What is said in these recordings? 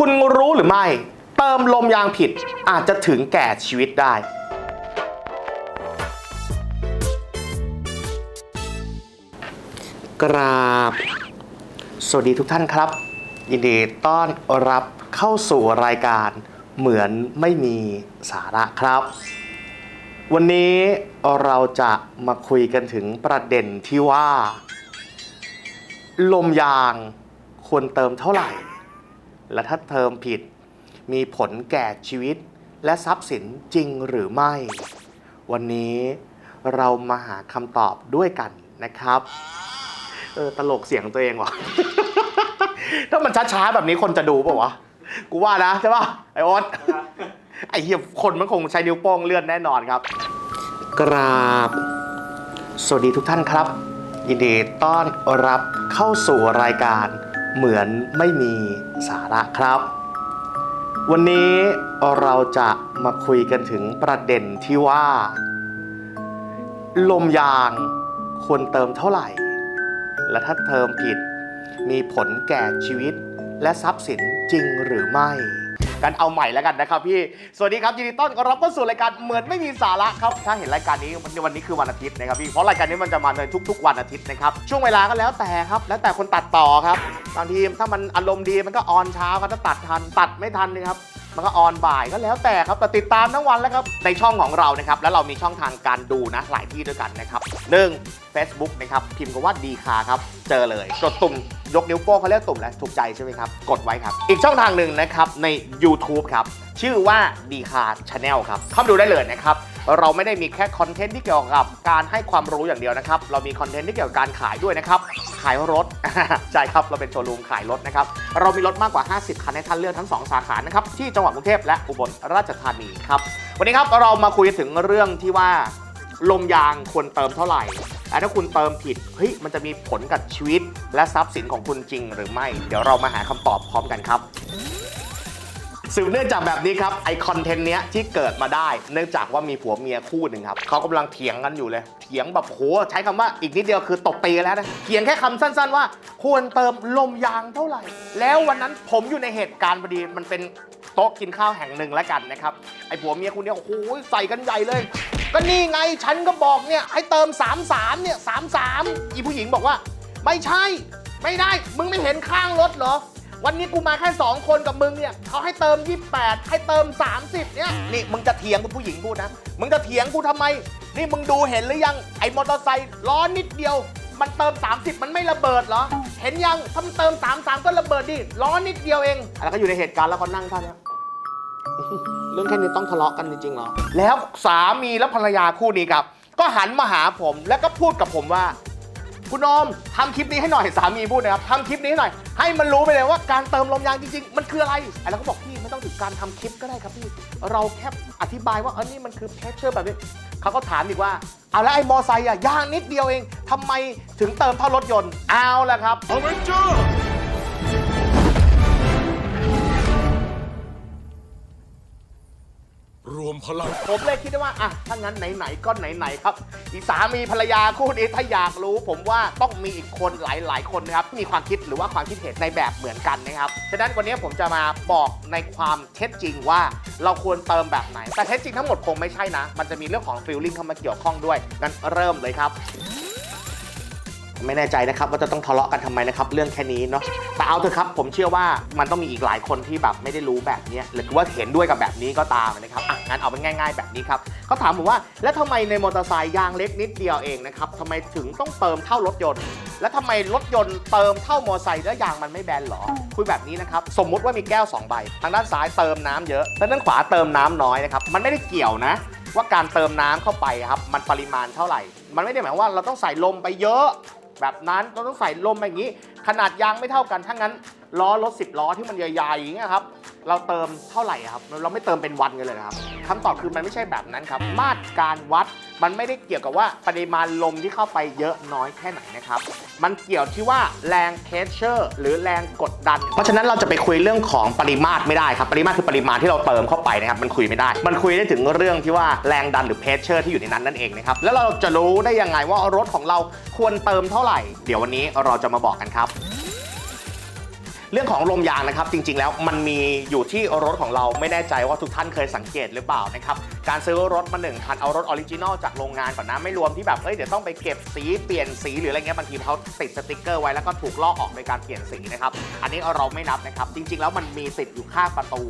คุณรู้หรือไม่ เติมลมยางผิดอาจจะถึงแก่ชีวิตได้ กราบ สวัสดีทุกท่านครับ ยินดีต้อนรับเข้าสู่รายการเหมือนไม่มีสาระครับ วันนี้เราจะมาคุยกันถึงประเด็นที่ว่า ลมยางควรเติมเท่าไหร่ และถ้าเติมผิด มีผลแก่ชีวิต และทรัพย์สินจริงหรือไม่ วันนี้เรามาหาคำตอบด้วยกันนะครับ เออตลกเสียงตัวเองว่ะ ถ้ามันช้าๆ แบบนี้คนจะดูเปล่าวะ กูว่านะใช่ป่ะ ไอโอ๊ตไอเหี้ยคนมันคงใช้นิ้วโป้งเลื่อนแน่นอนครับ กราบ สวัสดีทุกท่านครับ ยินดีต้อนรับเข้าสู่รายการ เหมือนไม่มีสาระครับ วันนี้เราจะมาคุยกันถึงประเด็นที่ว่า ลมยางควรเติมเท่าไหร่ และถ้าเติมผิดมีผลแก่ชีวิตและทรัพย์สินจริงหรือไม่ กันเอาใหม่แล้วกันนะครับพี่ สวัสดีครับยินดีต้อนรับเข้าสู่รายการเหมือนไม่มีสาระครับ ถ้าเห็นรายการนี้วันวันนี้คือวันอาทิตย์นะครับพี่ เพราะรายการนี้มันจะมาในทุก ๆ วันอาทิตย์นะครับ ช่วงเวลาก็แล้วแต่ครับ แล้วแต่คนตัดต่อครับ บางทีถ้ามันอารมณ์ดีมันก็ออนเช้าครับถ้าตัดทันตัดไม่ทันนะครับ มันก็ออนบ่ายก็แล้วแต่ครับแต่ติดตามทั้งวันแล้วครับในช่องของเรานะครับแล้วเรามีช่องทางการดูนะหลายที่ด้วยกันนะครับหนึ่ง Facebook นะครับพิมพ์คำว่าดีคาครับเจอเลย กดตุ่มยกนิ้วโป้งเขาเรียกตุ่มแล้วถูกใจใช่ไหมครับ กดไว้ครับ อีกช่องทางหนึ่งนะครับใน YouTube ครับชื่อว่าดีคาชาแนลครับเข้ามาดูได้เลยนะครับ เราไม่ได้มีแค่คอนเทนต์ที่เกี่ยวกับการให้ความรู้อย่างเดียวนะครับ เรามีคอนเทนต์ที่เกี่ยวกับการขายด้วยนะครับ ขายรถ ใช่ครับ เราเป็นโชว์รูมขายรถนะครับ เรามีรถมากกว่า 50 คันให้ท่านเลือกทั้ง 2 สาขานะครับ ที่จังหวัดกรุงเทพและอุบลราชธานีครับ วันนี้ครับเรามาคุยถึงเรื่องที่ว่าลมยางควรเติมเท่าไหร่และถ้าคุณเติมผิด เฮ้ย มันจะมีผลกับชีวิต และทรัพย์สินของคุณจริงหรือไม่ เดี๋ยวเรามาหาคำตอบพร้อมกันครับ สืบเนื่องจากแบบนี้ครับไอคอนเทนต์เนี้ยที่เกิดมาได้ เนื่องจากว่ามีผัวเมียคู่หนึ่งครับเขากำลังเถียงกันอยู่เลย เถียงแบบโหใช้คำว่าอีกนิดเดียวคือตบตีกันแล้วนะเถียงแค่คำสั้นๆว่า ควรเติมลมยางเท่าไหร่ แล้ววันนั้นผมอยู่ในเหตุการณ์พอดีมันเป็นโต๊ะกินข้าวแห่งหนึ่งแล้วกันนะครับไอผัวเมียคู่เนี้ยโอ้โหใส่กันใหญ่เลย ก็นี่ไงฉันก็บอกเนี่ยให้เติม 33เนี่ย33อีผู้หญิงบอกว่า ไม่ใช่ ไม่ได้ มึงไม่เห็นข้างรถเหรอ วันนี้กูมาแค่ 2 คนกับมึงเนี่ยเขาให้เติม 28 ให้เติม 30 เนี่ย นี่มึงจะเถียงกูผู้หญิงพูดนะ มึงจะเถียงกูทำไม นี่มึงดูเห็นหรือยัง ไอ้มอเตอร์ไซค์ล้อนิดเดียว มันเติม 30 มันไม่ระเบิดเหรอ เห็นยัง ถ้ามันเติม 33 ก็ระเบิดดิ ล้อนิดเดียวเอง แล้วก็อยู่ในเหตุการณ์แล้วก็นั่งท่าเนี้ยเรื่องแค่นี้ต้องทะเลาะกันจริงๆเหรอ แล้วสามีและภรรยาคู่นี้ครับ ก็หันมาหาผมแล้วก็พูดกับผมว่า คุณอมทำคลิปนี้ให้หน่อยสามีพูดนะครับทำคลิปนี้ให้หน่อย ให้มันรู้ไปเลยว่าการเติมลมยางจริงๆ มันคืออะไรไอ้เราก็บอกพี่ไม่ต้องถึงการทำคลิปก็ได้ครับพี่ เราแค่อธิบายว่าเออนี่มันคือเพชเชอร์แบบนี้เขาก็ถามอีกว่า เอาแล้วไอ้มอไซค์อะยางนิดเดียวเองทำไมถึงเติมเท่ารถยนต์เอาละครับร มพลัง ผมเลยคิดได้ว่าอะถ้างั้นไหนๆก็ไหนๆครับ อีสามีภรรยาคู่นี้ถ้าอยากรู้ ผมว่าต้องมีอีกคนหลาย ๆ คนนะครับที่มีความคิดหรือว่าความคิดเห็นในแบบเหมือนกันนะครับฉะนั้นวันนี้ผมจะมาบอกในความเท็จจริงว่าเราควรเติมแบบไหน แต่เท็จจริงทั้งหมดคงไม่ใช่นะ มันจะมีเรื่องของฟิลลิ่งเข้ามาเกี่ยวข้องด้วยงั้นเริ่มเลยครับ ไม่แน่ใจนะครับว่าจะต้องทะเลาะกันทำไมนะครับเรื่องแค่นี้เนาะแต่เอาเถอะครับผมเชื่อว่ามันต้องมีอีกหลายคนที่แบบไม่ได้รู้แบบนี้หรือว่าเห็นด้วยกับแบบนี้ก็ตามนะครับอะงั้นเอาเป็นง่าย ๆแบบนี้ครับเขาถามผมว่า แล้วทำไมในมอเตอร์ไซค์ยางเล็กนิดเดียวเองนะครับทำไมถึงต้องเติมเท่ารถยนต์ แล้วทำไมรถยนต์เติมเท่ามอเตอร์ไซค์แล้วยางมันไม่แบนหรอคุยแบบนี้นะครับสมมุติว่ามีแก้วสองใบ ทางด้านซ้ายเติมน้ำเยอะทางด้านขวาเติมน้ำน้อยนะครับมันไม่ได้เกี่ยวนะว่าการเติมน้ำเข้าไปครับมันปริมาณเท่าไหร่ มันไม่ได้หมายว่าเราต้องใส่ลมไปเยอะ แบบนั้นเราต้องใส่ลมไปอย่างนี้ ขนาดยางไม่เท่ากันถ้างั้นล้อรถ10 ล้อที่มันใหญ่ๆอย่างเงี้ยครับเราเติมเท่าไหร่ครับ เราไม่เติมเป็นวันกันเลยนะครับคำตอบคือมันไม่ใช่แบบนั้นครับ มาตรการวัด มันไม่ได้เกี่ยวกับว่าปริมาณลมที่เข้าไปเยอะน้อยแค่ไหนนะครับ มันเกี่ยวที่ว่าแรงเพชเชอร์หรือแรงกดดัน เพราะฉะนั้นเราจะไปคุยเรื่องของปริมาตรไม่ได้ครับ ปริมาตรคือปริมาณที่เราเติมเข้าไปนะครับ มันคุยไม่ได้ มันคุยได้ถึงเรื่องที่ว่าแรงดันหรือเพชเชอร์ที่อยู่ในนั้นนั่นเองนะครับ แล้วเราจะรู้ได้ยังไงว่ารถของเราควรเติมเท่าไหร่ เดี๋ยววันนี้เราจะมาบอกกันครับ เรื่องของลมยางนะครับจริงๆ แล้วมันมีอยู่ที่รถของเราไม่แน่ใจว่าทุกท่านเคยสังเกตหรือเปล่านะครับการซื้อรถมาหนึ่งคันเอารถออริจินอลจากโรงงานก่อนนะไม่รวมที่แบบเฮ้ยเดี๋ยวต้องไปเก็บสีเปลี่ยนสีหรืออะไรเงี้ยบางทีเขาติดสติกเกอร์ไว้แล้วก็ถูกลอกออกโดยการเปลี่ยนสีนะครับอันนี้เราไม่นับนะครับจริง ๆ แล้วมันมีติดอยู่ข้างประตู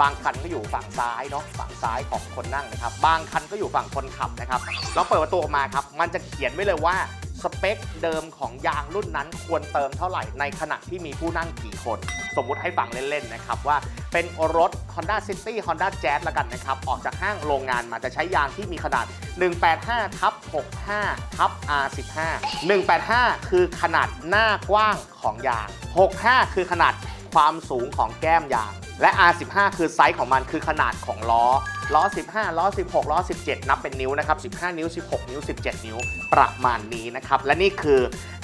บางคันก็อยู่ฝั่งซ้ายเนาะฝั่งซ้ายของคนนั่งนะครับบางคันก็อยู่ฝั่งคนขับนะครับเราเปิดประตูออกมาครับมันจะเขียนไว้เลยว่า สเปคเดิมของยางรุ่นนั้นควรเติมเท่าไหร่ในขณะที่มีผู้นั่งกี่คน สมมุติให้ฟังเล่นๆนะครับว่าเป็นรถ Honda City Honda Jazz ละกันนะครับ ออกจากห้างโรงงานมาจะใช้ยางที่มีขนาด 185ทับ65ทับ R15 185 คือขนาดหน้ากว้างของยาง 65 คือขนาดความสูงของแก้มยาง และ R15 คือไซส์ของมันคือขนาดของล้อ ล้อ 15 ล้อ 16 ล้อ 17 นับเป็นนิ้วนะครับ 15 นิ้ว 16 นิ้ว 17 นิ้วประมาณนี้นะครับ และนี่คือ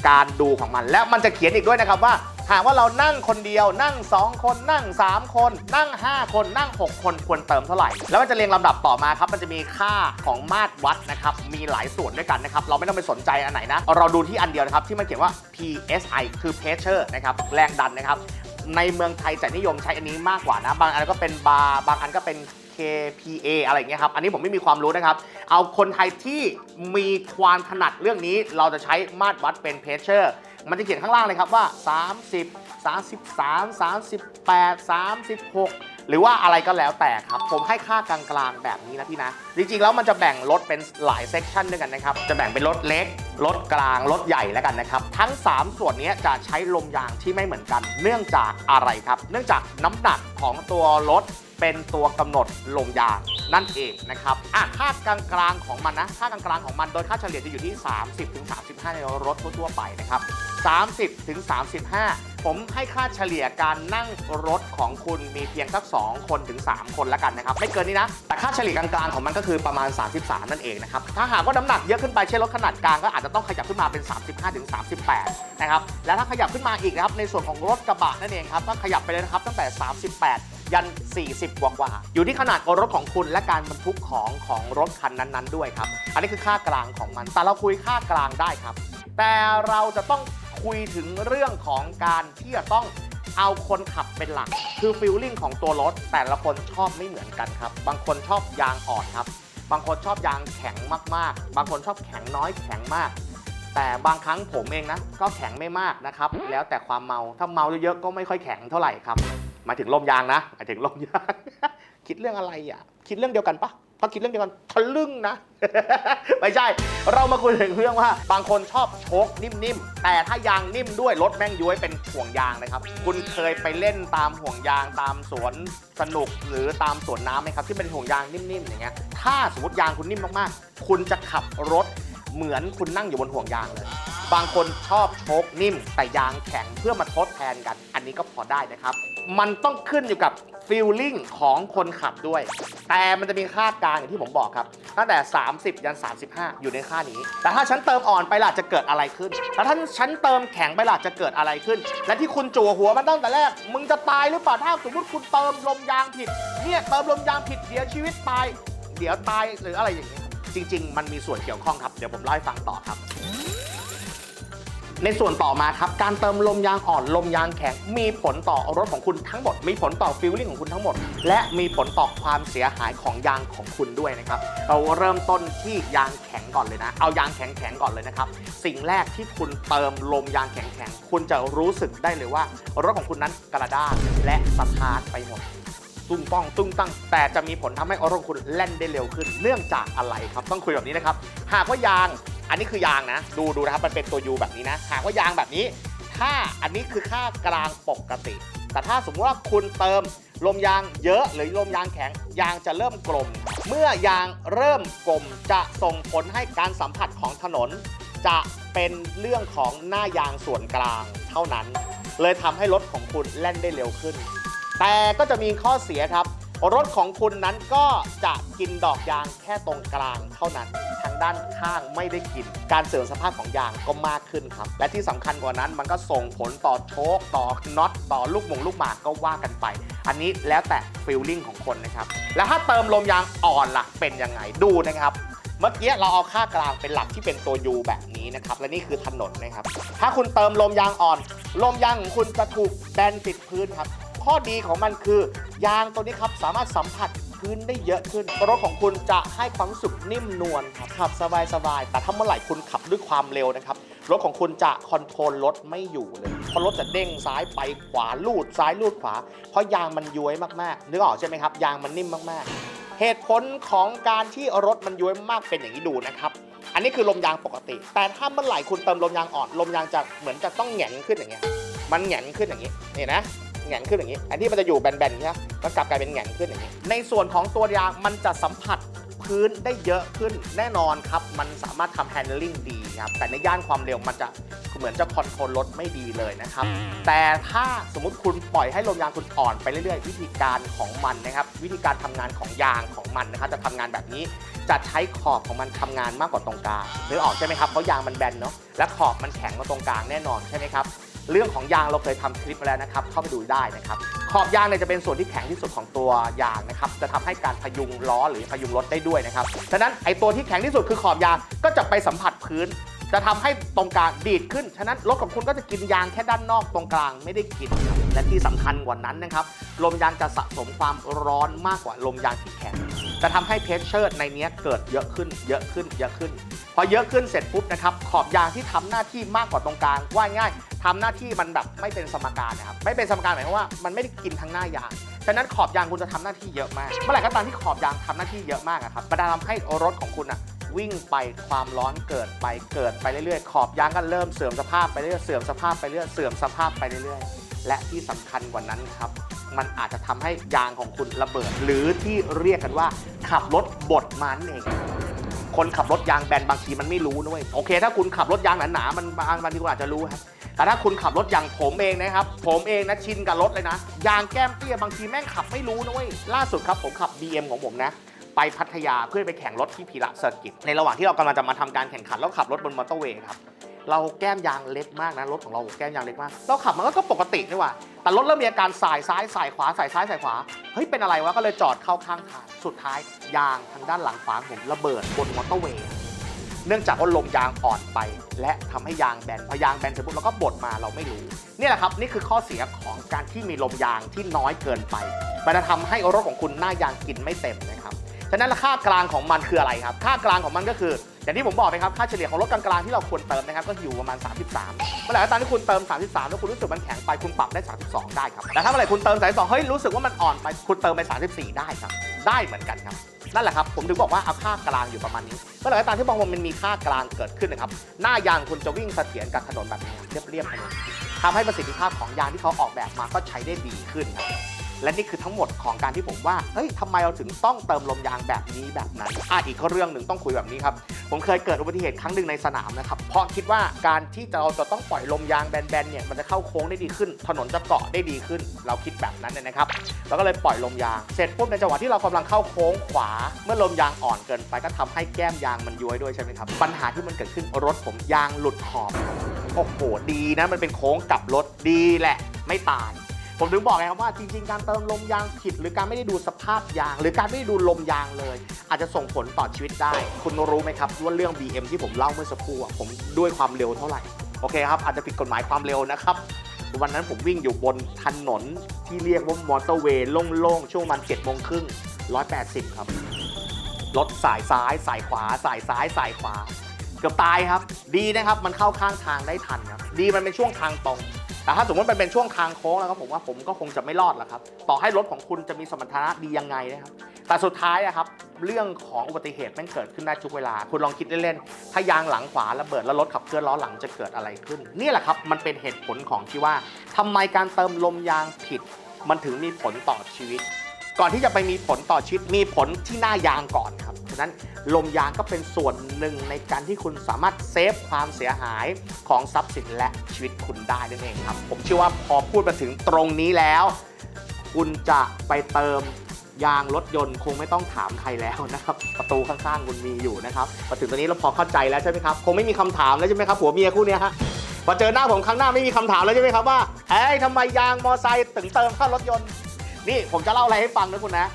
การดูของมัน และมันจะเขียนอีกด้วยนะครับว่า หากว่าเรานั่งคนเดียว นั่ง 2 คน นั่ง 3 คน นั่ง 5 คน นั่ง 6 คนควรเติมเท่าไหร่ แล้วมันจะเรียงลำดับต่อมาครับ มันจะมีค่าของมาตรวัดนะครับ มีหลายส่วนด้วยกันนะครับ เราไม่ต้องไปสนใจอันไหนนะ เราดูที่อันเดียวนะครับที่มันเขียนว่า PSI คือ pressure นะครับ แรงดันนะครับ ในเมืองไทยจะนิยมใช้อันนี้มากกว่านะ บางอันก็เป็นบาร์บางอันก็เป็น KPA อะไรอย่างเงี้ยครับ อันนี้ผมไม่มีความรู้นะครับ เอาคนไทยที่มีความถนัดเรื่องนี้ เราจะใช้มาตรวัดเป็นเพชเชอร์ มันจะเขียนข้างล่างเลยครับว่า 30 33 38 36 หรือว่าอะไรก็แล้วแต่ครับ ผมให้ค่ากลางๆแบบนี้นะพี่นะ จริงๆแล้วมันจะแบ่งรถเป็นหลายเซกชันด้วยกันนะครับ จะแบ่งเป็นรถเล็ก รถกลาง รถใหญ่แล้วกันนะครับ ทั้ง 3 ส่วนนี้จะใช้ลมยางที่ไม่เหมือนกัน เนื่องจากอะไรครับ เนื่องจากน้ำหนักของตัวรถเป็นตัวกำหนดลมยางนั่นเองนะครับอะค่ากลางๆของมันนะ ค่ากลางๆของมันโดยค่าเฉลี่ยจะอยู่ที่ 30-35 ในรถทั่วๆไปนะครับ 30-35 ผมให้ค่าเฉลี่ยการนั่งรถของคุณมีเพียงสัก 2 คนถึง 3 คนแล้วกันนะครับ ไม่เกินนี้นะ แต่ค่าเฉลี่ยกลางๆของมันก็คือประมาณ 33 นั่นเองนะครับ ถ้าหากว่าน้ำหนักเยอะขึ้นไปเช่นรถขนาดกลางก็อาจจะต้องขยับขึ้นมาเป็น 35-38 นะครับ แล้วถ้าขยับขึ้นมาอีกนะครับในส่วนของรถกระบะนั่นเองครับก็ขยับไปเลยนะครับตั้งแต่ 38ยัน 40 กว่ากว่าอยู่ที่ขนาดของรถของคุณและการบรรทุกของของรถคันนั้น ๆ ด้วยครับ อันนี้คือค่ากลางของมัน แต่เราคุยค่ากลางได้ครับ แต่เราจะต้อง คุยถึงเรื่องของการที่จะต้องเอาคนขับเป็นหลัก คือฟิลลิ่งของตัวรถ แต่ละคนชอบไม่เหมือนกันครับ บางคนชอบยางอ่อนครับ บางคนชอบยางแข็งมากๆ บางคนชอบแข็งน้อยแข็งมาก แต่บางครั้งผมเองนะ ก็แข็งไม่มากนะครับ แล้วแต่ความเมา ถ้าเมาเยอะๆก็ไม่ค่อยแข็งเท่าไหร่ครับหมายถึงลมยางนะหมายถึงลมยาง คิดเรื่องอะไรอะ คิดเรื่องเดียวกันปะ ถ้าคิดเรื่องเดียวกันทะลึ่งนะ ไม่ใช่ เรามาคุยถึงเรื่องว่า บางคนชอบโชคนิ่มๆ แต่ถ้ายางนิ่มด้วยรถแม่งย้วยเป็นห่วงยางนะครับ คุณเคยไปเล่นตามห่วงยางตามสวนสนุกหรือตามสวนน้ำไหมครับ ที่เป็นห่วงยางนิ่มๆอย่างเงี้ยถ้าสมมติยางคุณนิ่มมากๆ คุณจะขับรถเหมือนคุณนั่งอยู่บนห่วงยางเลย บางคนชอบโชคนิ่ม แต่ยางแข็งเพื่อมาทดแทนกัน อันนี้ก็พอได้นะครับ มันต้องขึ้นอยู่กับฟีลลิ่งของคนขับด้วย แต่มันจะมีค่ากลางอย่างที่ผมบอกครับ ตั้งแต่ 30 ยัน 35 อยู่ในค่านี้ แต่ถ้าฉันเติมอ่อนไปล่ะจะเกิดอะไรขึ้นแต่ถ้าฉันเติมแข็งไปล่ะจะเกิดอะไรขึ้น และที่คุณจั่วหัวมันตั้งแต่แรก มึงจะตายหรือเปล่าถ้าสมมติคุณเติมลมยางผิด เนี่ยเติมลมยางผิดเดี๋ยวชีวิตตาย เดี๋ยวตายหรืออะไรอย่างเงี้ยจริง ๆ มันมีส่วนเกี่ยวข้องครับ เดี๋ยวผมเล่าให้ฟังต่อครับ ในส่วนต่อมาครับการเติมลมยางอ่อนลมยางแข็งมีผลต่อรถของคุณทั้งหมด มีผลต่อฟิลลิ่งของคุณทั้งหมด และมีผลต่อความเสียหายของยางของคุณด้วยนะครับเราเริ่มต้นที่ยางแข็งก่อนเลยนะ เอายางแข็งแข็งก่อนเลยนะครับสิ่งแรกที่คุณเติมลมยางแข็งแข็งคุณจะรู้สึกได้เลยว่ารถของคุณนั้นกระด้างและสะท้านไปหมดตุ้งป้องตุ้งตั้ง แต่จะมีผลทำให้อรถคุณแล่นได้เร็วขึ้น เนื่องจากอะไรครับ ต้องคุยแบบนี้นะครับ หากว่ายาง อันนี้คือยางนะ ดูดูนะครับมันเป็นตัวยูแบบนี้นะ หากว่ายางแบบนี้ ถ้าอันนี้คือค่ากลางปกติ แต่ถ้าสมมติว่าคุณเติมลมยางเยอะหรือลมยางแข็ง ยางจะเริ่มกลม เมื่อยางเริ่มกลมจะส่งผลให้การสัมผัสของถนน จะเป็นเรื่องของหน้ายางส่วนกลางเท่านั้น เลยทำให้รถของคุณแล่นได้เร็วขึ้น แต่ก็จะมีข้อเสียครับ รถของคุณนั้นก็จะกินดอกยางแค่ตรงกลางเท่านั้น ด้านข้างไม่ได้กิน การเสื่อมสภาพของยางก็มากขึ้นครับ และที่สำคัญกว่านั้นมันก็ส่งผลต่อโชคต่อน็อตต่อลูกหมงลูกหมากก็ว่ากันไป อันนี้แล้วแต่ฟีลลิ่งของคนนะครับ แล้วถ้าเติมลมยางอ่อนล่ะเป็นยังไงดูนะครับเมื่อกี้เราเอาค่ากลางเป็นหลักที่เป็นตัว U แบบนี้นี้นะครับ และนี่คือถนนนะครับ ถ้าคุณเติมลมยางอ่อน ลมยางของคุณจะถูกแบนติดพื้นครับ ข้อดีของมันคือยางตัวนี้ครับสามารถสัมผัส พื้นได้เยอะขึ้น รถของคุณจะให้ความรู้สึกนิ่มนวลครับขับสบายๆแต่ถ้าเมื่อไหร่คุณขับด้วยความเร็วนะครับรถของคุณจะคอนโทรลรถไม่อยู่เลยเพราะรถจะเด้งซ้ายไปขวาลูดซ้ายลูดขวา เพราะยางมันย้วยมากๆนึกออกใช่ไหมครับยางมันนิ่มมากๆ เหตุผลของการที่รถมันย้วยมากเป็นอย่างนี้ดูนะครับอันนี้คือลมยางปกติ แต่ถ้าเมื่อไหร่คุณเติมลมยางอ่อนลมยางจะเหมือนจะต้องแหงนขึ้นอย่างเงี้ยมันแหงนขึ้นอย่างนี้นี่นะ แหงนขึ้นอย่างนี้ อันที่มันจะอยู่แบนๆใช่ไหมมันกลับกลายเป็นแหงนขึ้นอย่างนี้ ในส่วนของตัวยางมันจะสัมผัสพื้นได้เยอะขึ้นแน่นอนครับ มันสามารถทำ handling ดีครับแต่ในย่านความเร็วมันจะเหมือนจะคอนโทรลรถไม่ดีเลยนะครับ แต่ถ้าสมมติคุณปล่อยให้ลมยางคุณอ่อนไปเรื่อยๆ วิธีการของมันนะครับ วิธีการทำงานของยางของมันนะครับ จะทำงานแบบนี้ จะใช้ขอบของมันทำงานมากกว่าตรงกลางนึกออกใช่ไหมครับเพราะยางมันแบนเนาะและขอบมันแข็งกว่าตรงกลางแน่นอนใช่ไหมครับ เรื่องของยางเราเคยทำคลิปมาแล้วนะครับ เข้าไปดูได้นะครับ ขอบยางเนี่ยจะเป็นส่วนที่แข็งที่สุดของตัวยางนะครับ จะทำให้การพยุงล้อหรือพยุงรถได้ด้วยนะครับ ฉะนั้นไอตัวที่แข็งที่สุดคือขอบยางก็จะไปสัมผัสพื้น จะทำให้ตรงกลางดีดขึ้น ฉะนั้นรถของคุณก็จะกินยางแค่ด้านนอกตรงกลางไม่ได้กิน และที่สำคัญกว่านั้นนะครับ ลมยางจะสะสมความร้อนมากกว่าลมยางที่แข็ง จะทำให้เพชเชอร์ในนี้เกิดเยอะขึ้น เยอะขึ้น เยอะขึ้น พอเยอะขึ้นเสร็จปุ๊บนะครับ ขอบยางที่ทำหน้าที่มากกว่าตรงกลาง ว่าง่ายทำหน้าที่มันแบบไม่เป็นสมการนะครับ ไม่เป็นสมการหมายความว่ามันไม่ได้กินทั้งหน้ายางฉะนั้นขอบยางคุณจะทำหน้าที่เยอะมาก เมื่อไหร่ก็ตามที่ขอบยางทำหน้าที่เยอะมากอะครับมันจะทำให้รถของคุณอะ วิ่งไปความร้อนเกิดไปเกิดไปเรื่อยๆ ขอบยางก็เริ่มเสื่อมสภาพไปเรื่อยเสื่อมสภาพไปเรื่อยเสื่อมสภาพไปเรื่อยๆ และที่สำคัญกว่านั้นครับ มันอาจจะทำให้ยางของคุณระเบิด หรือที่เรียกกันว่า ขับรถบดมันเองคนขับรถยางแบนบางทีมันไม่รู้นะเว้ยโอเค ถ้าคุณขับรถยางหนาๆมันบางบางทีคุณอาจจะรู้ครับแต่ถ้าคุณขับรถอย่างผมเองนะครับ ผมเองนะชินกับรถเลยนะ ยางแก้มเตี้ยบางทีแม่งขับไม่รู้นะเว้ยล่าสุดครับผมขับ BM ของผมนะ ไปพัทยาเพื่อไปแข่งรถที่พีระเซอร์กิตในระหว่างที่เรากำลังจะมาทำการแข่งขันแล้วขับรถบนมอเตอร์เวย์ครับ เราแก้มยางเล็กมากนะ รถของเราแก้มยางเล็กมาก เราขับมันก็ปกตินี่หว่า แต่รถเริ่มมีอาการสายซ้ายสายขวาสายซ้ายสายขวา เฮ้ย เป็นอะไรวะ ก็เลยจอดเข้าข้างทาง สุดท้ายยางทางด้านหลังขวาผมระเบิดบนมอเตอร์เวย์ เนื่องจากว่าลมยางอ่อนไป และทำให้ยางแบนพอยางแบนเสร็จปุ๊บเราก็บดมาเราไม่รู้นี่แหละครับนี่คือข้อเสียของการที่มีลมยางที่น้อยเกินไปมันจะทำให้รถของคุณหน้ายางกินไม่เต็มนะครับ ฉะนั้นค่ากลางของมันคืออะไรครับ ค่ากลางของมันก็คือ อย่างที่ผมบอกไปครับ ค่าเฉลี่ยของรถกลางๆที่เราควรเติมนะครับ ก็อยู่ประมาณ 33เมื่อไหร่ก็ตามที่คุณเติม 33 แล้วคุณรู้สึกมันแข็งไปคุณปรับได้ 32 ได้ครับ แต่ถ้าเมื่อไหร่คุณเติม32เฮ้ยรู้สึกว่ามันอ่อนไปคุณเติมไป 34 ได้ครับ ได้เหมือนกันครับ นั่นแหละครับ ผมถึงบอกว่าเอาค่ากลางอยู่ประมาณนี้ เมื่อไหร่ก็ตามที่บางวันมันมีค่ากลางเกิดขึ้นนะครับ หน้ายางคุณจะวิ่งเสถียรกับถนนแบบนี้เรียบๆถนนทำให้ประสิทธิภาพของยางที่เขาออกแบบมาก็ใช้ได้ดีขึ้นครับ และนี่คือทั้งหมดของการที่ผมว่าเอ้ยทำไมเราถึงต้องเติมลมยางแบบนี้แบบนั้นอะอีกเรื่องหนึ่งต้องคุยแบบนี้ครับผมเคยเกิดอุบัติเหตุครั้งหนึ่งในสนามนะครับ เพราะคิดว่าการที่เราจะต้องปล่อยลมยางแบนๆเนี่ยมันจะเข้าโค้งได้ดีขึ้น ถนนจะเกาะได้ดีขึ้น เราคิดแบบนั้นเนี่ยนะครับเราก็เลยปล่อยลมยาง เสร็จปุ๊บในจังหวะที่เรากำลังเข้าโค้งขวา เมื่อลมยางอ่อนเกินไปก็ทำให้แก้มยางมันย้วยด้วยใช่ไหมครับ ปัญหาที่มันเกิดขึ้นรถผมยางหลุดขอบ โอ้โห ดีนะมันเป็นโค้งกลับรถดีแหละ ไม่ตาย ผมถึงบอกไงครับว่าจริงๆ การเติมลมยางผิด หรือการไม่ได้ดูสภาพยาง หรือการไม่ได้ดูลมยางเลย อาจจะส่งผลต่อชีวิตได้ คุณรู้ไหมครับว่าเรื่อง BM ที่ผมเล่าเมื่อสักครู่ผมด้วยความเร็วเท่าไหร่โอเคครับอาจจะผิดกฎหมายความเร็วนะครับวันนั้นผมวิ่งอยู่บนถนนที่เรียกว่ามอเตอร์เวย์โล่งๆช่วงมันเจ็ดโมงครึ่ง180ครับรถสายซ้ายสายขวาสายซ้ายสายขวา เกือบตายครับ ดีนะครับมันเข้าข้างทางได้ทันครับดีมันเป็นช่วงทางตรง แต่ถ้าสมมติมันเป็นช่วงทางโค้งแล้วครับผมว่าผมก็คงจะไม่รอดละครับ ต่อให้รถของคุณจะมีสมรรถนะดียังไงนะครับ แต่สุดท้ายอะครับ เรื่องของอุบัติเหตุม่งเกิดขึ้นได้ทุกเวลา คุณลองคิดเล่นๆ ถ้ายางหลังขวาระเบิดแล้วรถขับเคลื่อนล้อหลังจะเกิดอะไรขึ้น นี่แหละครับ มันเป็นเหตุผลของที่ว่าทำไมการเติมลมยางผิด มันถึงมีผลต่อชีวิต ก่อนที่จะไปมีผลต่อชีวิต มีผลที่หน้ายางก่อนครับ ฉะนั้นลมยางก็เป็นส่วนหนึ่งในการที่คุณสามารถเซฟความเสียหายของทรัพย์สินและ ชีวิตคุณได้นั่นเองครับ ผมเชื่อว่าพอพูดมาถึงตรงนี้แล้ว คุณจะไปเติมยางรถยนต์คงไม่ต้องถามใครแล้วนะครับ ประตูข้างๆคุณมีอยู่นะครับมาถึงตรงนี้เราพอเข้าใจแล้วใช่ไหมครับ คงไม่มีคำถามแล้วใช่ไหมครับผัวเมียคู่นี้ฮะพอเจอหน้าผมครั้งหน้าไม่มีคำถามแล้วใช่ไหมครับว่าเอ้ยทำไมยางมอไซค์ถึงเติมเข้ารถยนต์ นี่ผมจะเล่าอะไรให้ฟังนะคุณนะ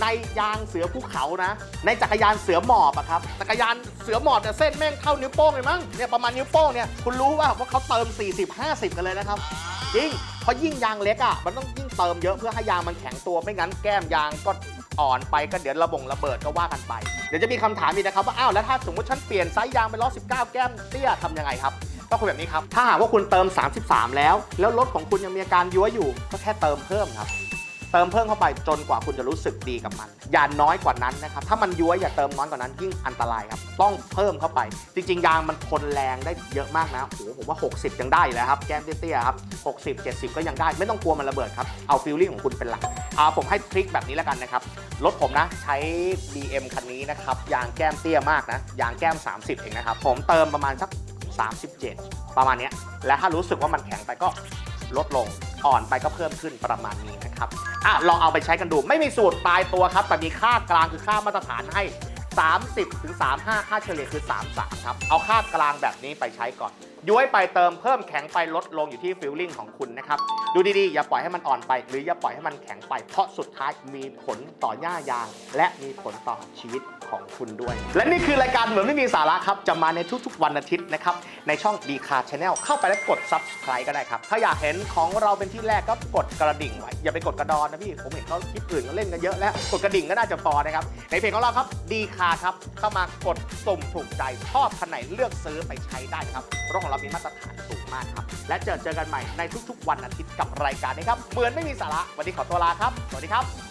ในยางเสือภูเขานะ ในจักรยานเสือหมอบอะครับ จักรยานเสือหมอบเนี่ยเส้นแม่งเท่านิ้วโป้งเลยมั้ง เนี่ยประมาณนิ้วโป้งเนี่ย คุณรู้ว่าว่าเขาเติม 40 50 กันเลยนะครับ จริง เพราะยิ่งยางเล็กอะมันต้องยิ่งเติมเยอะเพื่อให้ยางมันแข็งตัว ไม่งั้นแก้มยางก็อ่อนไปก็เดี๋ยวระบงระเบิดก็ว่ากันไป เดี๋ยวจะมีคำถามอีกนะครับว่าอ้าวแล้วถ้าสมมติฉันเปลี่ยนไซส์ยางเป็นล้อ19 แก้มเตี้ยทำยังไงครับก็คุยแบบนี้ครับ ถ้าหากว่าคุณเติม 33 แล้ว แล้วรถของคุณยังมีอาการยั่วอยู่ ก็แค่เติมเพิ่มครับ เติมเพิ่มเข้าไปจนกว่าคุณจะรู้สึกดีกับมัน อย่าน้อยกว่านั้นนะครับ ถ้ามันย้วยอย่าเติมน้อยกว่านั้นยิ่งอันตรายครับ ต้องเพิ่มเข้าไป จริง ๆ ยางมันทนแรงได้เยอะมากนะโอ้โหผมว่า 60 ยังได้อยู่แล้วครับ แก้มเตี้ยๆครับ60 70 ก็ยังได้ ไม่ต้องกลัวมันระเบิดครับ เอาฟิลลิ่งของคุณเป็นหลักเอาผมให้ทริคแบบนี้แล้วกันนะครับ รถผมนะใช้ BM คันนี้นะครับ ยางแก้มเตี้ยมากนะ ยางแก้ม 30 เองนะครับ ผมเติมประมาณสัก 37 ประมาณนี้ และถ้ารู้สึกว่ามันแข็งไปก็ลดลง อ่อนไปก็เพิ่มขึ้นประมาณนี้ ครับอะลองเอาไปใช้กันดู ไม่มีสูตรตายตัวครับ แต่มีค่ากลางคือค่ามาตรฐานให้ 30ถึง35 ค่าเฉลี่ยคือ 33 ครับ เอาค่ากลางแบบนี้ไปใช้ก่อน ย้วยไปเติมเพิ่มแข็งไปลดลงอยู่ที่ฟิลลิ่งของคุณนะครับ ดูดีๆ อย่าปล่อยให้มันอ่อนไป หรืออย่าปล่อยให้มันแข็งไป เพราะสุดท้ายมีผลต่อหญ้ายาง และมีผลต่อชีวิต ของคุณด้วย และนี่คือรายการเหมือนไม่มีสาระครับ จะมาในทุกๆ วันอาทิตย์นะครับ ในช่อง d c a r Channel เข้าไปแล้วกด subscribe ก็ได้ครับ ถ้าอยากเห็นของเราเป็นที่แรกก็กดกระดิ่งไว้ อย่าไปกดกระดอนนะพี่ ผมเห็นเขาคลิปอื่นเขาเล่นกันเยอะแล้ว กดกระดิ่งก็น่าจะพอนะครับ ในเพจของเราครับ d c a r ครับ เข้ามากดสุ่มถูกใจ ชอบคันไหนเลือกซื้อไปใช้ได้ครับรถของเรามีมาตรฐานสูงมากครับ และเจอเจอกันใหม่ในทุกๆ วันอาทิตย์กับรายการนี้ครับ เหมือนไม่มีสาระ วันนี้ขอตัวลาครับ สวัสดีครับ